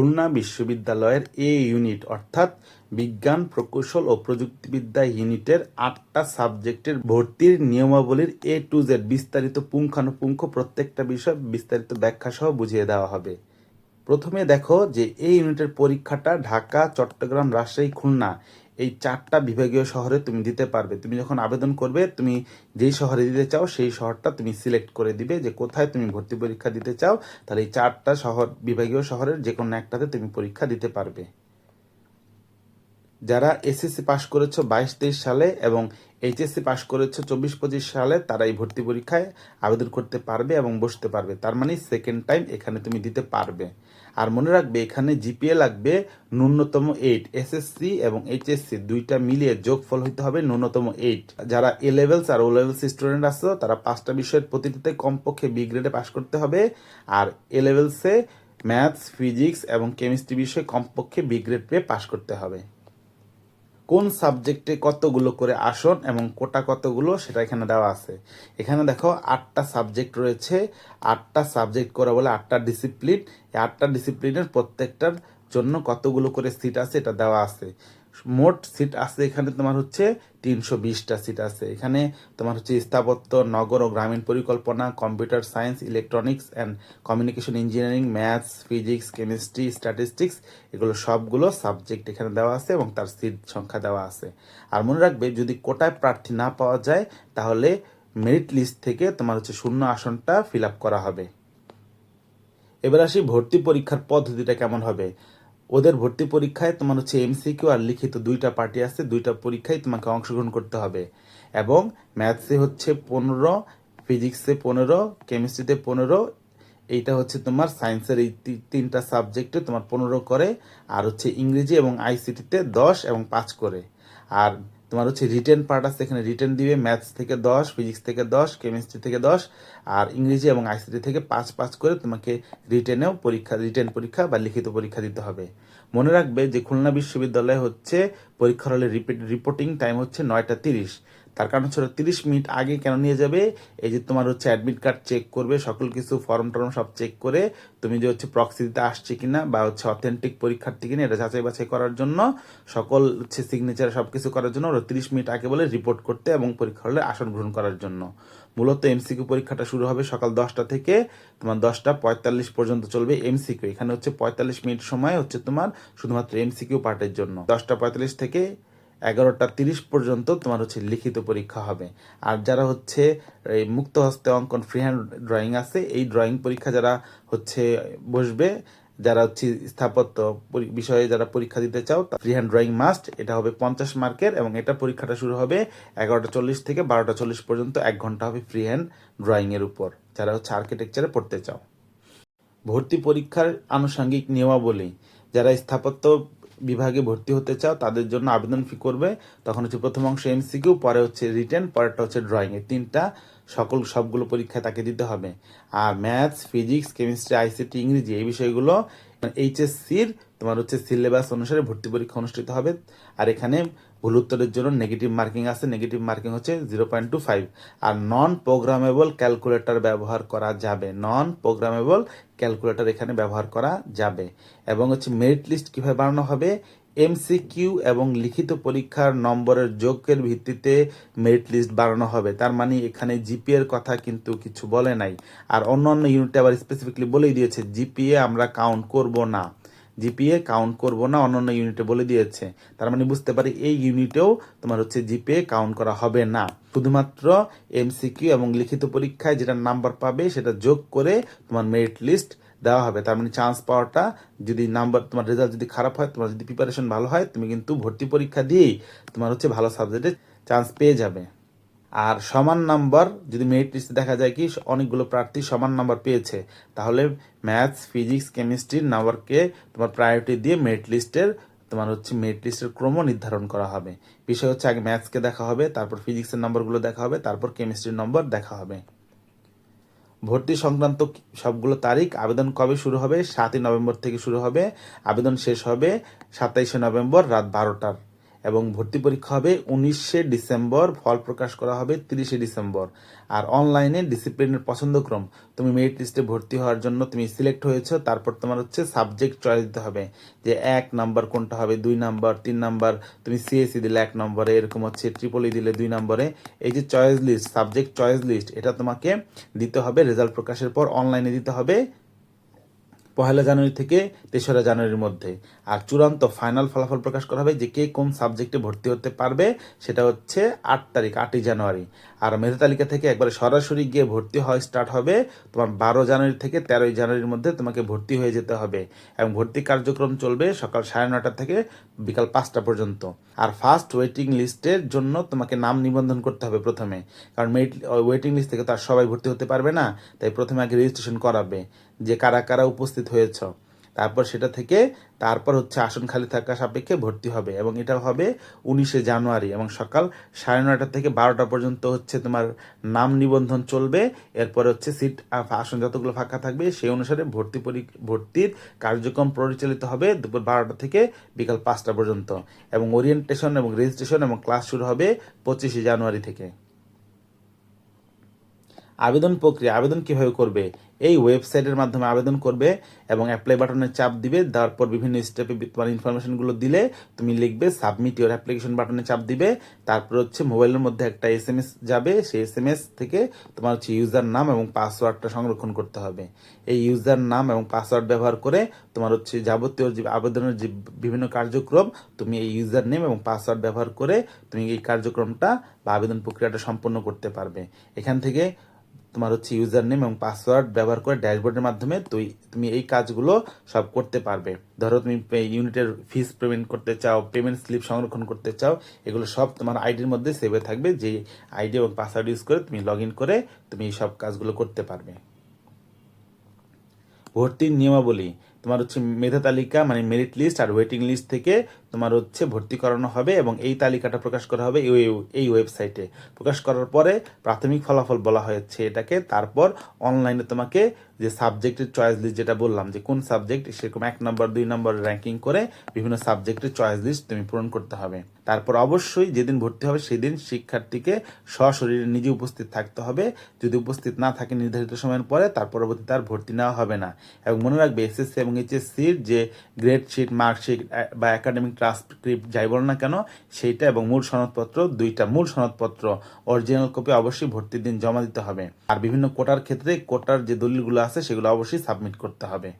খুলনা বিশ্ববিদ্যালয়ের এ ইউনিট, অর্থাৎ বিজ্ঞান, প্রকৌশল ও প্রযুক্তিবিদ্যা ইউনিটের আটটা সাবজেক্টের ভর্তির নিয়মাবলীর এ টু জেড বিস্তারিত পুঙ্খানুপুঙ্খ প্রত্যেকটা বিষয় বিস্তারিত ব্যাখ্যা সহ বুঝিয়ে দেওয়া হবে। প্রথমে দেখো যে এই ইউনিটের পরীক্ষাটা ঢাকা, চট্টগ্রাম, রাজশাহী, খুলনা। এই চারটা বিভাগীয় শহরে তুমি দিতে পারবে। তুমি যখন আবেদন করবে, তুমি যেই শহরে দিতে চাও, সেই শহরটা তুমি সিলেক্ট করে দিবে যে কোথায় তুমি ভর্তি পরীক্ষা দিতে চাও। তাহলে এই চারটা শহর, বিভাগীয় শহরের যে কোনো একটাতে তুমি পরীক্ষা দিতে পারবে। যারা এসএসসি পাশ করেছ বাইশ তেইশ সালে এবং এইচএসসি পাশ করেছ চব্বিশ পঁচিশ সালে তারা এই ভর্তি পরীক্ষায় আবেদন করতে পারবে এবং বসতে পারবে। তার মানে সেকেন্ড টাইম এখানে তুমি দিতে পারবে। আর মনে রাখবে, এখানে জিপিএ লাগবে ন্যূনতম এইট এসএসসি এবং এইচএসসি দুইটা মিলিয়ে যোগফল হইতে হবে ন্যূনতম এইট যারা এ লেভেলস আর ও লেভেলস স্টুডেন্ট আছো, তারা পাঁচটা বিষয়ের প্রতিটিতে কমপক্ষে বি গ্রেডে পাশ করতে হবে। আর এ লেভেলসে ম্যাথস ফিজিক্স এবং কেমিস্ট্রি বিষয়ে কমপক্ষে বি গ্রেড পেয়ে পাশ করতে হবে। কোন সাবজেক্টে কতগুলো করে আসন এবং কোটা কতগুলো সেটা এখানে দেওয়া আছে। এখানে দেখো আটটা সাবজেক্ট রয়েছে। আটটা সাবজেক্ট করে বলে আটটা ডিসিপ্লিন। এই আটটা ডিসিপ্লিনের প্রত্যেকটার জন্য কতগুলো করে সিট আছে এটা দেওয়া আছে। মোট সিট আছে এখানে তোমার হচ্ছে তিনশো বিশটা সিট আছে। এখানে তোমার হচ্ছে স্থাপত্য, নগর ও গ্রামীণ পরিকল্পনা computer science electronics and communication engineering maths physics chemistry statistics এগুলো সবগুলো সাবজেক্ট এখানে দেওয়া আছে এবং তার সিট সংখ্যা দেওয়া আছে। আর মনে রাখবে, যদি কোটায় প্রার্থী না পাওয়া যায়, তাহলে মেরিট লিস্ট থেকে তোমার হচ্ছে শূন্য আসনটা ফিল আপ করা হবে। এবার আসি ভর্তি পরীক্ষার পদ্ধতিটা কেমন হবে? ওদের ভর্তি পরীক্ষায় তোমার হচ্ছে এমসিকিউ আর লিখিত দুইটা পার্টি আছে, দুইটা পরীক্ষায় তোমাকে অংশগ্রহণ করতে হবে। এবং ম্যাথসে হচ্ছে পনেরো ফিজিক্সে পনেরো কেমিস্ট্রিতে পনেরো, এইটা হচ্ছে তোমার সায়েন্সের এই তিনটা সাবজেক্টে তোমার পনেরো করে, আর হচ্ছে ইংরেজি এবং আইসিটিতে দশ এবং পাঁচ করে। আর তোমার হচ্ছে রিটেন পার্ট আছে, এখানে রিটেন দিবে ম্যাথস থেকে দশ ফিজিক্স থেকে দশ কেমিস্ট্রি থেকে দশ, আর ইংরেজি এবং আইসিটি থেকে পাঁচ পাঁচ করে তোমাকে রিটেনেও পরীক্ষা রিটেন পরীক্ষা বা লিখিত পরীক্ষা দিতে হবে। মনে রাখবে যে খুলনা বিশ্ববিদ্যালয়ে হচ্ছে পরীক্ষার হলে রিপোর্টিং টাইম হচ্ছে নয়টা তিরিশ। তার কারণ হচ্ছে তিরিশ মিনিট আগে কেন নিয়ে যাবে? এই যে তোমার হচ্ছে অ্যাডমিট কার্ড চেক করবে, সকল কিছু ফর্ম টর্ম সব চেক করে তুমি যে হচ্ছে প্রক্সি দিতে আসছে কিনা বা হচ্ছে অথেন্টিক পরীক্ষার্থী কিনা এটা যাচাই বাছাই করার জন্য, সকল হচ্ছে সিগনেচার সব কিছু করার জন্য ওরা তিরিশ মিনিট আগে বলে রিপোর্ট করতে এবং পরীক্ষা হলে আসন গ্রহণ করার জন্য। মূলত এমসিকিউ পরীক্ষাটা শুরু হবে সকাল দশটা থেকে, তোমার দশটা পঁয়তাল্লিশ পর্যন্ত চলবে এমসিকিউ এখানে হচ্ছে পঁয়তাল্লিশ মিনিট সময় হচ্ছে তোমার শুধুমাত্র এমসিকিউ পার্টের জন্য। দশটা পঁয়তাল্লিশ থেকে এগারোটা তিরিশ পর্যন্ত তোমার হচ্ছে লিখিত পরীক্ষা হবে। আর যারা হচ্ছে এই মুক্ত হস্তে অঙ্কন ফ্রি হ্যান্ড ড্রয়িং আছে, এই ড্রয়িং পরীক্ষা যারা হচ্ছে বসবে, যারা হচ্ছে স্থাপত্য বিষয়ে যারা পরীক্ষা দিতে চাও ফ্রি হ্যান্ড ড্রয়িং মাস্ট এটা হবে পঞ্চাশ মার্কের এবং এটা পরীক্ষাটা শুরু হবে এগারোটা চল্লিশ থেকে বারোটা চল্লিশ পর্যন্ত এক ঘণ্টা হবে ফ্রি হ্যান্ড ড্রয়িং এর উপর। যারা হচ্ছে আর্কিটেকচারে পড়তে চাও। ভর্তি পরীক্ষার আনুষঙ্গিক নিয়মাবলী। যারা স্থাপত্য বিভাগে ভর্তি হতে চাও, তাদের জন্য আবেদন ফি করবে। তখন হচ্ছে প্রথম অংশ এমসিকিউ পরে হচ্ছে রিটেন পরেরটা হচ্ছে ড্রয়িং এই তিনটা সকল সবগুলো পরীক্ষা তাকে দিতে হবে। আর ম্যাথস ফিজিক্স, কেমিস্ট্রি, আইসিটি, ইংরেজি এই বিষয়গুলো এইচএসসির তোমার হচ্ছে সিলেবাস অনুসারে ভর্তি পরীক্ষা অনুষ্ঠিত হবে। আর এখানে ভুল উত্তরের জন্য নেগেটিভ মার্কিং আছে। নেগেটিভ মার্কিং হচ্ছে জিরো পয়েন্ট টু ফাইভ আর নন প্রোগ্রামেবল ক্যালকুলেটর ব্যবহার করা যাবে। নন প্রোগ্রামেবল ক্যালকুলেটর এখানে ব্যবহার করা যাবে। এবং হচ্ছে মেরিট লিস্ট কীভাবে বানানো হবে? এমসিকিউ এবং লিখিত পরীক্ষার নম্বরের যোগের ভিত্তিতে মেরিট লিস্ট বানানো হবে। তার মানে এখানে জিপিএ এর কথা কিন্তু কিছু বলে নাই। আর অন্য অন্য ইউনিটে আবার স্পেসিফিকলি বলেই দিয়েছে জিপিএ আমরা কাউন্ট করব না। জিপিএ কাউন্ট করব না অন্য অন্য ইউনিটে বলে দিয়েছে। তার মানে বুঝতে পারি এই ইউনিটেও তোমার হচ্ছে জিপিএ কাউন্ট করা হবে না। শুধুমাত্র এমসিকিউ এবং লিখিত পরীক্ষায় যেটা নাম্বার পাবে সেটা যোগ করে তোমার মেরিট লিস্ট দেওয়া হবে। তার মানে চান্স পাওয়াটা যদি নাম্বার তোমার রেজাল্ট যদি খারাপ হয়, তোমার যদি প্রিপারেশন ভালো হয়, তুমি কিন্তু ভর্তি পরীক্ষা দিয়েই তোমার হচ্ছে ভালো সাবজেক্টে চান্স পেয়ে যাবে। আর সমান নাম্বার যদি মেরিট লিস্টে দেখা যায় কি, অনেকগুলো প্রার্থী সমান নাম্বার পেয়েছে, তাহলে ম্যাথস ফিজিক্স কেমিস্ট্রির নাম্বারকে তোমার প্রায়োরিটি দিয়ে মেরিট লিস্টের তোমার হচ্ছে মেরিট লিস্টের ক্রম নির্ধারণ করা হবে। বিষয় হচ্ছে আগে ম্যাথসকে দেখা হবে, তারপর ফিজিক্সের নম্বরগুলো দেখা হবে, তারপর কেমিস্ট্রির নম্বর দেখা হবে। ভর্তি সংক্রান্ত সবগুলো তারিখ, আবেদন কবে শুরু হবে? সাতই নভেম্বর থেকে শুরু হবে। আবেদন শেষ হবে সাতাইশে নভেম্বর রাত বারোটার। এবং ভর্তি পরীক্ষা হবে উনিশে ডিসেম্বর, ফল প্রকাশ করা হবে তিরিশে ডিসেম্বর। আর অনলাইনে ডিসিপ্লিনের পছন্দক্রম, তুমি মেরিট লিস্টে ভর্তি হওয়ার জন্য তুমি সিলেক্ট হয়েছো, তারপর তোমার হচ্ছে সাবজেক্ট চয়েস দিতে হবে। যে এক নাম্বার কোনটা হবে, দুই নাম্বার তিন নাম্বার তুমি সিএসসি দিলে এক নম্বরে, এরকম হচ্ছে ট্রিপলি দিলে দুই নম্বরে। এই যে choice list subject choice list এটা তোমাকে দিতে হবে রেজাল্ট প্রকাশের পর অনলাইনে দিতে হবে। পহেলা জানুয়ারি থেকে তেসরা জানুয়ারির মধ্যে। আর চূড়ান্ত ফাইনাল ফলাফল প্রকাশ করা হবে যে কে কোন সাবজেক্টে ভর্তি হতে পারবে, সেটা হচ্ছে আট তারিখ, আটই জানুয়ারি। আর মেধা তালিকা থেকে একবারে সরাসরি গিয়ে ভর্তি হয় স্টার্ট হবে। তোমার বারো জানুয়ারি থেকে তেরোই জানুয়ারির মধ্যে তোমাকে ভর্তি হয়ে যেতে হবে। এবং ভর্তি কার্যক্রম চলবে সকাল সাড়ে নটা থেকে বিকাল পাঁচটা পর্যন্ত। আর ফার্স্ট ওয়েটিং লিস্টের জন্য তোমাকে নাম নিবন্ধন করতে হবে প্রথমে। কারণ মেরিট ওয়েটিং লিস্ট থেকে তো আর সবাই ভর্তি হতে পারবে না, তাই প্রথমে আগে রেজিস্ট্রেশন করাবে যে কারা কারা উপস্থিত হয়েছ। তারপর সেটা থেকে তারপর হচ্ছে আসন খালি থাকা সাপেক্ষে ভর্তি হবে এবং এটা হবে উনিশে জানুয়ারি এবং সকাল সাড়ে নয়টা থেকে বারোটা পর্যন্ত হচ্ছে তোমার নাম নিবন্ধন চলবে। এরপর হচ্ছে সিট আসন যতগুলো ফাঁকা থাকবে সেই অনুসারে ভর্তি পরি, ভর্তির কার্যক্রম পরিচালিত হবে দুপুর বারোটা থেকে বিকাল পাঁচটা পর্যন্ত এবং ওরিয়েন্টেশন এবং রেজিস্ট্রেশন এবং ক্লাস শুরু হবে পঁচিশে জানুয়ারি থেকে। আবেদন প্রক্রিয়া, আবেদন কীভাবে করবে? এই ওয়েবসাইটের মাধ্যমে আবেদন করবে এবং অ্যাপ্লাই বাটনে চাপ দিবে তারপর বিভিন্ন স্টেপে তোমার ইনফরমেশনগুলো দিলে তুমি লিখবে সাবমিট ইউর অ্যাপ্লিকেশন বাটনে চাপ দিবে, তারপর হচ্ছে মোবাইলের মধ্যে একটা এস যাবে, সেই এস থেকে তোমার হচ্ছে ইউজার নাম এবং পাসওয়ার্ডটা সংরক্ষণ করতে হবে। এই ইউজার নাম এবং পাসওয়ার্ড ব্যবহার করে তোমার হচ্ছে যাবতীয় যে আবেদনের যে বিভিন্ন কার্যক্রম, তুমি এই ইউজার নেম এবং পাসওয়ার্ড ব্যবহার করে তুমি এই কার্যক্রমটা বা আবেদন প্রক্রিয়াটা সম্পন্ন করতে পারবে। এখান থেকে তোমার হচ্ছে ইউজার নেম এবং পাসওয়ার্ড ব্যবহার করে ড্যাশবোর্ডের মাধ্যমে তুই, তুমি এই কাজগুলো সব করতে পারবে। ধরো তুমি ইউনিটের ফিস পেমেন্ট করতে চাও পেমেন্ট স্লিপ সংরক্ষণ করতে চাও, এগুলো সব তোমার আইডির মধ্যে সেভে থাকবে যে আইডি এবং পাসওয়ার্ড ইউজ করে তুমি লগ করে তুমি এই সব কাজগুলো করতে পারবে। ভর্তির নিয়মাবলী তোমার হচ্ছে মেধা তালিকা মানে মেরিট লিস্ট আর ওয়েটিং লিস্ট থেকে তোমার হচ্ছে ভর্তি করানো হবে এবং এই তালিকাটা প্রকাশ করা হবে এই ওয়েবসাইটে প্রকাশ করার পরে প্রাথমিক ফলাফল বলা হয়েছে এটাকে। তারপর অনলাইনে তোমাকে যে সাবজেক্টের চয়েস লিস্ট যেটা বললাম, যে কোন সাবজেক্ট সেরকম এক নম্বর দুই নম্বর র্যাঙ্কিং করে বিভিন্ন সাবজেক্টের চয়েস লিস্ট তুমি পূরণ করতে হবে। তারপর অবশ্যই যেদিন ভর্তি হবে সেদিন শিক্ষার্থীকে সশরীরে নিজে উপস্থিত থাকতে হবে। যদি উপস্থিত না থাকে নির্ধারিত সময়ের পরে, তার পরবর্তী তার ভর্তি নেওয়া হবে না। এবং মনে রাখবে এসএসসি এবং এইচএসসির যে গ্রেড শিট মার্কশিট বা একাডেমিক ট্রান্সক্রিপ্ট যাই বলো না কেন, সেইটা এবং মূল সনদপত্র, দুইটা মূল সনদপত্র অরিজিনাল কপি অবশ্যই ভর্তির দিন জমা দিতে হবে। আর বিভিন্ন কোটার ক্ষেত্রে কোটার যে দলিলগুলো আছে, সেগুলো অবশ্যই সাবমিট করতে হবে।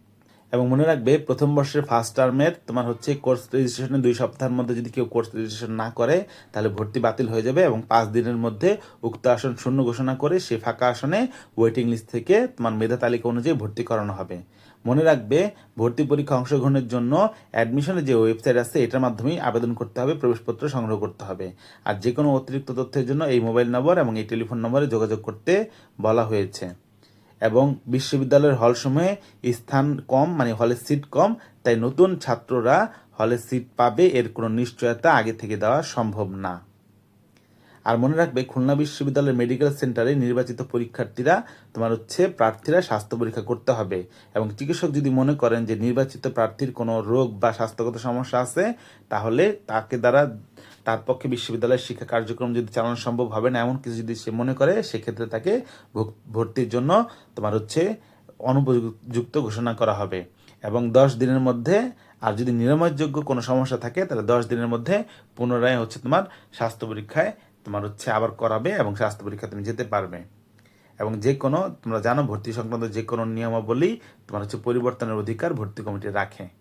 এবং মনে রাখবে, প্রথম বর্ষের ফার্স্ট টার্মের তোমার হচ্ছে কোর্স রেজিস্ট্রেশনের দুই সপ্তাহের মধ্যে যদি কেউ কোর্স রেজিস্ট্রেশন না করে, তাহলে ভর্তি বাতিল হয়ে যাবে এবং পাঁচ দিনের মধ্যে উক্ত আসন শূন্য ঘোষণা করে সে ফাঁকা আসনে ওয়েটিং লিস্ট থেকে তোমার মেধা তালিকা অনুযায়ী ভর্তি করানো হবে। মনে রাখবে, ভর্তি পরীক্ষা অংশগ্রহণের জন্য অ্যাডমিশনের যে ওয়েবসাইট আছে, এটার মাধ্যমেই আবেদন করতে হবে, প্রবেশপত্র সংগ্রহ করতে হবে। আর যে কোনো অতিরিক্ত তথ্যের জন্য এই মোবাইল নম্বর এবং এই টেলিফোন নম্বরে যোগাযোগ করতে বলা হয়েছে। এবং বিশ্ববিদ্যালয়ের হলসমূহে স্থান কম মানে হলে সিট কম, তাই নতুন ছাত্ররা হলে সিট পাবে এর কোনো নিশ্চয়তা আগে থেকে দেওয়া সম্ভব না। আর মনে রাখবে, খুলনা বিশ্ববিদ্যালয়ের মেডিকেল সেন্টারে নির্বাচিত পরীক্ষার্থীরা, তোমার হচ্ছে প্রার্থীরা স্বাস্থ্য পরীক্ষা করতে হবে। এবং চিকিৎসক যদি মনে করেন যে নির্বাচিত প্রার্থীর কোনো রোগ বা স্বাস্থ্যগত সমস্যা আছে, তাহলে তাকে দ্বারা তার পক্ষে বিশ্ববিদ্যালয়ের শিক্ষা কার্যক্রম যদি চালানো সম্ভব হবে না, এমন কিছু যদি সে মনে করে, সেক্ষেত্রে তাকে ভর্তির জন্য তোমার হচ্ছে অনুপযুক্ত ঘোষণা করা হবে। এবং দশ দিনের মধ্যে, আর যদি নিরাময়যোগ্য কোনো সমস্যা থাকে, তাহলে দশ দিনের মধ্যে পুনরায় হচ্ছে তোমার স্বাস্থ্য পরীক্ষায় তোমার হচ্ছে আবার করাবে এবং স্বাস্থ্য পরীক্ষা তুমি যেতে পারবে। এবং যে কোনো, তোমরা জানো, ভর্তি সংক্রান্ত যে কোনো নিয়মাবলী তোমার হচ্ছে পরিবর্তনের অধিকার ভর্তি কমিটি রাখে।